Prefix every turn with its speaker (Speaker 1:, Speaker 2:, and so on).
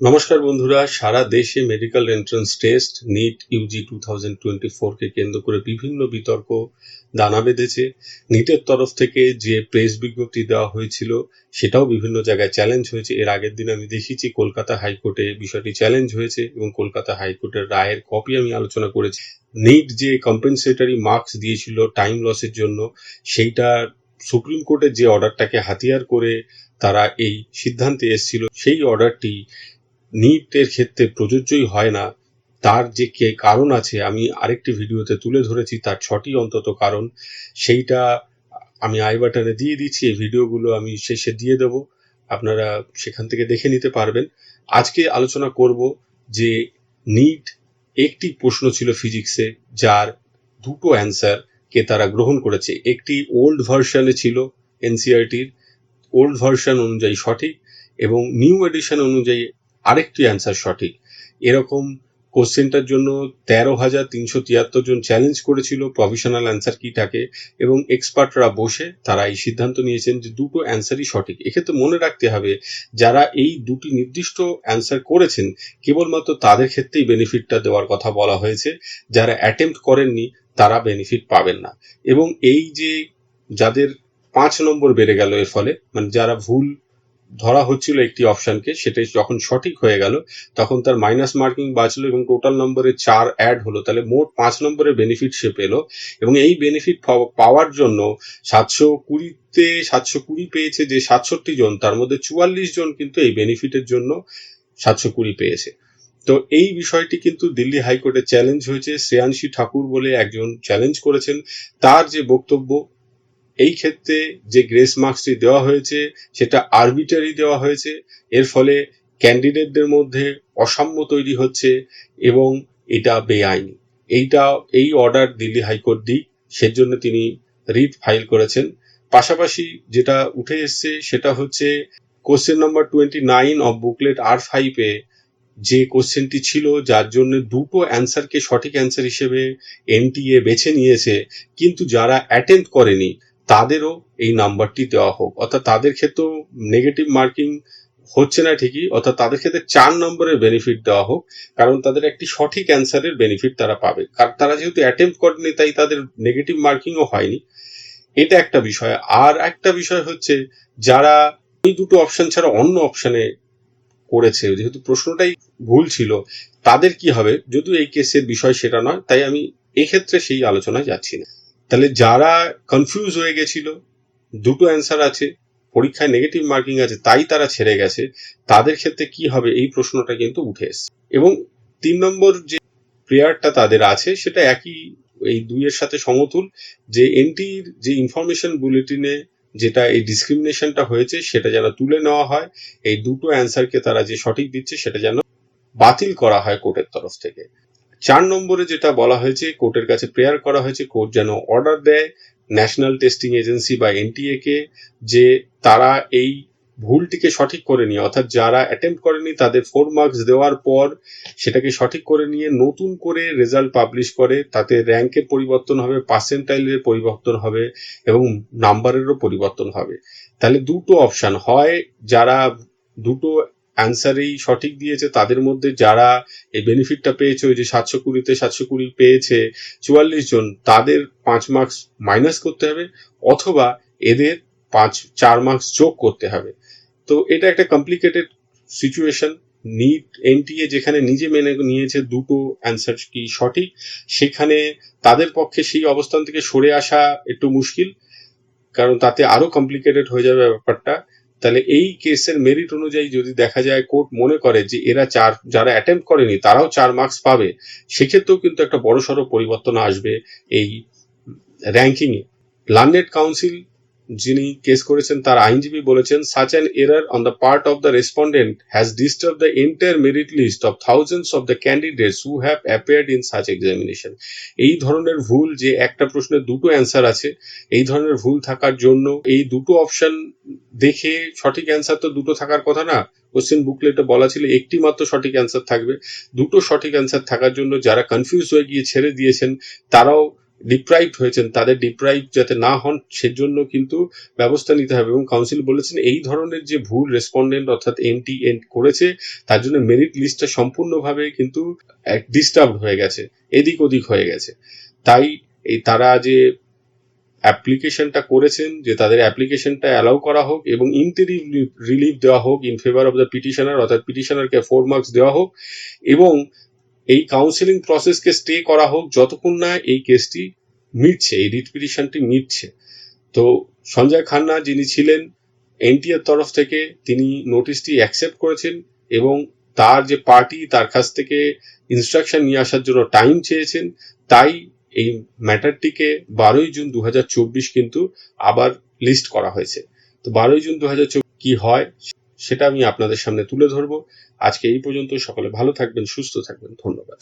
Speaker 1: নমস্কার বন্ধুরা, সারা দেশে medical entrance test NEET UG two thousand twenty ফোরকে কেন্দ্র করে বিভিন্ন বিতর্ক, দানা বেঁধেছে। নিটের তরফ থেকে যে প্রেস বিজ্ঞপ্তি দেওয়া হয়েছিল, সেটাও বিভিন্ন জায়গায় চ্যালেঞ্জ হয়েছে। এর আগের দিন আমি দেখেছি কলকাতা হাইকোর্টে বিষয়টি চ্যালেঞ্জ হয়েছে এবং কলকাতা হাইকোর্টের রায়ের কপি আমি আলোচনা করেছি। নিট যে কম্পেনসেটরি মার্কস দিয়েছিল টাইম লসের জন্য, সেইটা সুপ্রিম কোর্টের যে অর্ডারটাকে হাতিয়ার করে তারা এই সিদ্ধান্তে এসেছিল, সেই অর্ডারটি নিটের ক্ষেত্রে প্রযোজ্যই হয় না। তার যে কে কারণ আছে, আমি আরেকটি ভিডিওতে তুলে ধরেছি, তার ছটি অন্তত কারণ। সেইটা আমি আই বাটনে দিয়ে দিচ্ছি, এই ভিডিওগুলো আমি শেষে দিয়ে দেব। আপনারা সেখান থেকে দেখে নিতে পারবেন। আজকে আলোচনা করব যে নিট একটি প্রশ্ন ছিল ফিজিক্সে, যার দুটো অ্যান্সার কে তারা গ্রহণ করেছে। একটি ওল্ড ভার্সনে ছিল এনসিআরটির ওল্ড ভার্সন অনুযায়ী সঠিক এবং নিউ এডিশন অনুযায়ী আরেকটি অ্যান্সার সঠিক। এরকম কোশ্চেনটার জন্য তেরো হাজার তিনশো তিয়াত্তর জন চ্যালেঞ্জ করেছিল প্রফেশনাল অ্যান্সার কিটাকে এবং এক্সপার্টরা বসে তারা এই সিদ্ধান্ত নিয়েছেন যে দুটো অ্যান্সারই সঠিক। এক্ষেত্রে মনে রাখতে হবে, যারা এই দুটি নির্দিষ্ট অ্যান্সার করেছেন, কেবলমাত্র তাদের ক্ষেত্রেই বেনিফিটটা দেওয়ার কথা বলা হয়েছে। যারা অ্যাটেম্প্ট করেননি, তারা বেনিফিট পাবেন না। এবং এই যে যাদের পাঁচ নম্বর বেড়ে গেল এর ফলে মানে যারা ভুল ধরা হচ্ছিল একটি অপশনকে সেটাই যখন সঠিক হয়ে গেল, তখন তার মাইনাস মার্কিং বাঁচলো এবং টোটাল নম্বরে চার অ্যাড হলো, তাহলে মোট পাঁচ নম্বরের বেনিফিট সে পেল এবং এই বেনিফিট পাওয়ার জন্য সাতশো কুড়িতে, সাতশো কুড়ি পেয়েছে যে সাতষট্টি জন, তার মধ্যে চুয়াল্লিশ জন কিন্তু এই বেনিফিটের জন্য সাতশো কুড়ি পেয়েছে। তো এই বিষয়টি কিন্তু দিল্লি হাইকোর্টে চ্যালেঞ্জ হয়েছে। শ্রেয়াংশী ঠাকুর বলে একজন চ্যালেঞ্জ করেছেন। তার যে বক্তব্য এই ক্ষেত্রে যে গ্রেস মার্কসটি দেওয়া হয়েছে, সেটা আরবিটারি দেওয়া হয়েছে। এর ফলে ক্যান্ডিডেটদের মধ্যে অসাম্য তৈরি হচ্ছে এবং এটা বেআইনি। এইটা, এই অর্ডার দিল্লি হাইকোর্ট দিক, সেজন্য তিনি রিট ফাইল করেছেন। পাশাপাশি যেটা উঠে এসছে, সেটা হচ্ছে question number twenty nine of booklet আর ফাইভে যে কোশ্চেনটি ছিল, যার জন্য দুটো অ্যান্সারকে সঠিক অ্যান্সার হিসেবে এনটিএ বেছে নিয়েছে, কিন্তু যারা অ্যাটেম্প করেনি তাদেরও এই নাম্বারটি দেওয়া হোক। অর্থাৎ তাদের ক্ষেত্রেও নেগেটিভ মার্কিং হচ্ছে না ঠিকই, অর্থাৎ তাদের ক্ষেত্রে চার নম্বরের বেনিফিট দেওয়া হোক, কারণ তাদের একটি সঠিক অ্যান্সারের বেনিফিট তারা পাবে। কারণ তারা যেহেতু অ্যাটেম্প করেনি, তাই তাদের নেগেটিভ মার্কিংও হয়নি। এটা একটা বিষয়। আর একটা বিষয় হচ্ছে, যারা এই দুটো অপশন ছাড়া অন্য অপশনে করেছে, যেহেতু প্রশ্নটাই ভুল ছিল, তাদের কি হবে? যদিও এই কেসের বিষয় সেটা নয়, তাই আমি এক্ষেত্রে সেই আলোচনায় যাচ্ছি না। তাহলে যারা কনফিউজ হয়ে গেছিল, দুটো অ্যান্সার আছে, পরীক্ষায় নেগেটিভ মার্কিং আছে, তাই তারা ছেড়ে গেছে, তাদের ক্ষেত্রে কি হবে এই প্রশ্নটা কিন্তু উঠে এসছে। এবং তিন নম্বর যে প্রেয়ারটা তাদের আছে, সেটা একই এই দুইয়ের সাথে সমতুল, যে এনটির যে ইনফরমেশন বুলেটিনে যেটা এই ডিসক্রিমিনেশনটা হয়েছে, সেটা যেন তুলে নেওয়া হয়, এই দুটো অ্যান্সারকে তারা যে সঠিক দিচ্ছে, সেটা যেন বাতিল করা হয় কোর্টের তরফ থেকে। চার নম্বরে যেটা বলা হয়েছে, কোর্টের কাছে প্রেয়ার করা হয়েছে, কোর্ট যেন অর্ডার দেয় ন্যাশনাল টেস্টিং এজেন্সি বা এনটিএ কে যে তারা এই ভুলটিকে সঠিক করে নিয়ে, অর্থাৎ যারা অ্যাটেম্প করেনি তাদের ফোর মার্কস দেওয়ার পর সেটাকে সঠিক করে নিয়ে নতুন করে রেজাল্ট পাবলিশ করে, তাতে র্যাঙ্কের পরিবর্তন হবে পার্সেন্টাইলের পরিবর্তন হবে এবং নাম্বারেরও পরিবর্তন হবে। তাহলে দুটো অপশান হয়, যারা দুটো অ্যান্সারেই সঠিক দিয়েছে, তাদের মধ্যে যারা এই বেনিফিটটা পেয়েছে, ওই যে সাতশো কুড়িতে সাতশো কুড়ি পেয়েছে চুয়াল্লিশ জন, তাদের পাঁচ মার্কস মাইনাস করতে হবে অথবা এদের পাঁচ, চার মার্কস যোগ করতে হবে। তো এটা একটা কমপ্লিকেটেড সিচুয়েশন নিট এনটিএ যেখানে নিজে মেনে নিয়েছে দুটো অ্যান্সার কি সঠিক, সেখানে তাদের পক্ষে সেই অবস্থান থেকে সরে আসা একটু মুশকিল, কারণ তাতে আরও কমপ্লিকেটেড হয়ে যাবে ব্যাপারটা। তাহলে এই কেসের মেরিট অনুযায়ী যদি দেখা যায় কোর্ট মনে করে যে এরা চার, যারা অ্যাটেম্প করেনি, তারাও চার মার্কস পাবে, সেক্ষেত্রেও কিন্তু একটা বড়সড় পরিবর্তন আসবে এই র্যাঙ্কিংয়ে লার্নেড কাউন্সিল যিনি কেস করেছেন, তার আইনজীবী বলেছেন such an error on the part of the respondent has disturb the entire merit list of thousands of the candidates who have appeared in such examination এই ধরনের ভুল যে একটা প্রশ্নের দুটো অ্যান্সার আছে, এই ধরনের ভুল থাকার জন্য এই দুটো অপশন দেখে সঠিক অ্যান্সার তো দুটো থাকার কথা না। কোশ্চেন বুকলেটে বলা ছিল একটি মাত্র সঠিক অ্যান্সার থাকবে। দুটো সঠিক অ্যান্সার থাকার জন্য যারা কনফিউজ হয়ে গিয়ে ছেড়ে দিয়েছেন, তারাও ডিপ্রাইভড হয়েছেন, তাদের ডিপ্রাইভ যাতে না হন, সেজন্য কিন্তু ব্যবস্থা নিতে হবে। এবং কাউন্সিল বলেছেন এই ধরনের যে ভুল রেসপন্ডেন্ট অর্থাৎ এনটি এন্ড করেছে, তার জন্য মেরিট লিস্টটা সম্পূর্ণভাবে কিন্তু ডিস্টার্ব হয়ে গেছে, এদিক ওদিক হয়ে গেছে। তাই এই তারা যে অ্যাপ্লিকেশনটা করেছেন, যে তাদের অ্যাপ্লিকেশনটা অ্যালাউ করা হোক এবং ইন্টারিভ রিলিফ দেওয়া হোক in favour of the petitioner অর্থাৎ পিটিশনারকে ফোর মার্কস দেওয়া হোক, এবং এই কাউন্সিলিং প্রসেসকে স্টে করা হোক, যতক্ষণ না এই কেসটি মিটছে, এই রিট পিটিশনটি মিটছে। তো সঞ্জয় খান্না যিনি ছিলেন এনটিএর তরফ থেকে তিনি নোটিশটি অ্যাকসেপ্ট করেছেন এবং তার যে পার্টি তার কাছ থেকে ইনস্ট্রাকশন নিয়ে আসার জন্য টাইম চেয়েছেন, তাই এই ম্যাটারটিকে বারোই জুন দু হাজার চব্বিশ কিন্তু আবার লিস্ট করা হয়েছে। তো বারোই জুন দু হাজার চব্বিশ কি হয় সেটা আমি আপনাদের সামনে তুলে ধরবো। আজকে এই পর্যন্ত সকলে ভালো থাকবেন, সুস্থ থাকবেন। ধন্যবাদ।